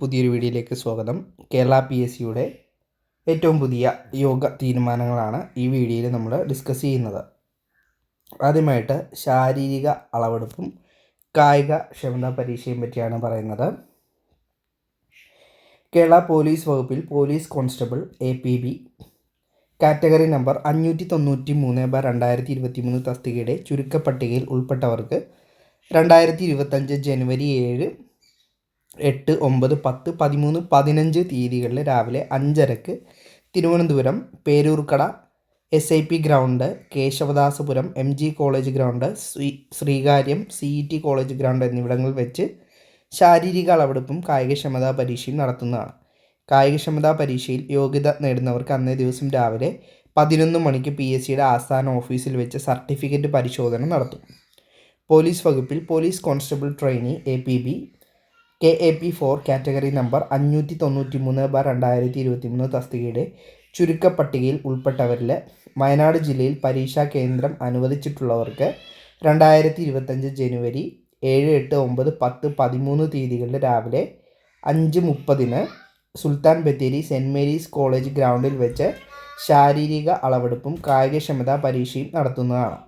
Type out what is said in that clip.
പുതിയൊരു വീഡിയോയിലേക്ക് സ്വാഗതം. കേരള പി എസ് സിയുടെ ഏറ്റവും പുതിയ യോഗ തീരുമാനങ്ങളാണ് ഈ വീഡിയോയിൽ നമ്മൾ ഡിസ്കസ് ചെയ്യുന്നത്. ആദ്യമായിട്ട് ശാരീരിക അളവെടുപ്പും കായിക ക്ഷമതാ പരീക്ഷയും പറ്റിയാണ് പറയുന്നത്. കേരള പോലീസ് വകുപ്പിൽ police constable A P B category number അഞ്ഞൂറ്റി തൊണ്ണൂറ്റി മൂന്ന് ബ രണ്ടായിരത്തി ഇരുപത്തി മൂന്ന് തസ്തികയുടെ ചുരുക്കപ്പട്ടികയിൽ ഉൾപ്പെട്ടവർക്ക് രണ്ടായിരത്തി ഇരുപത്തഞ്ച് ജനുവരി ഏഴ് എട്ട് ഒമ്പത് പത്ത് പതിമൂന്ന് പതിനഞ്ച് തീയതികളിൽ രാവിലെ അഞ്ചരക്ക് Thiruvananthapuram Peroorkada S I P ground Kesavadasapuram M G college ground Sree Sreekaryam C E T college ground എന്നിവിടങ്ങളിൽ വെച്ച് ശാരീരിക അളവെടുപ്പും കായികക്ഷമതാ പരീക്ഷയും നടത്തുന്നതാണ്. കായികക്ഷമതാ പരീക്ഷയിൽ യോഗ്യത നേടുന്നവർക്ക് അന്നേ ദിവസം രാവിലെ പതിനൊന്ന് മണിക്ക് പി എസ് സിയുടെ ആസ്ഥാന ഓഫീസിൽ വെച്ച് സർട്ടിഫിക്കറ്റ് പരിശോധന നടത്തും. പോലീസ് വകുപ്പിൽ police constable trainee A P B K A P four category number അഞ്ഞൂറ്റി തൊണ്ണൂറ്റി മൂന്ന് ബാർ രണ്ടായിരത്തി ഇരുപത്തി മൂന്ന് തസ്തികയുടെ ചുരുക്കപ്പട്ടികയിൽ ഉൾപ്പെട്ടവരിൽ വയനാട് ജില്ലയിൽ പരീക്ഷാ കേന്ദ്രം അനുവദിച്ചിട്ടുള്ളവർക്ക് രണ്ടായിരത്തി ഇരുപത്തഞ്ച് ജനുവരി ഏഴ് എട്ട് ഒമ്പത് പത്ത് പതിമൂന്ന് തീയതികളിൽ രാവിലെ അഞ്ച് മുപ്പതിന് Sultan Bathery Saint Mary's college ഗ്രൗണ്ടിൽ വെച്ച് ശാരീരിക അളവെടുപ്പും കായികക്ഷമതാ പരീക്ഷയും നടത്തുന്നതാണ്.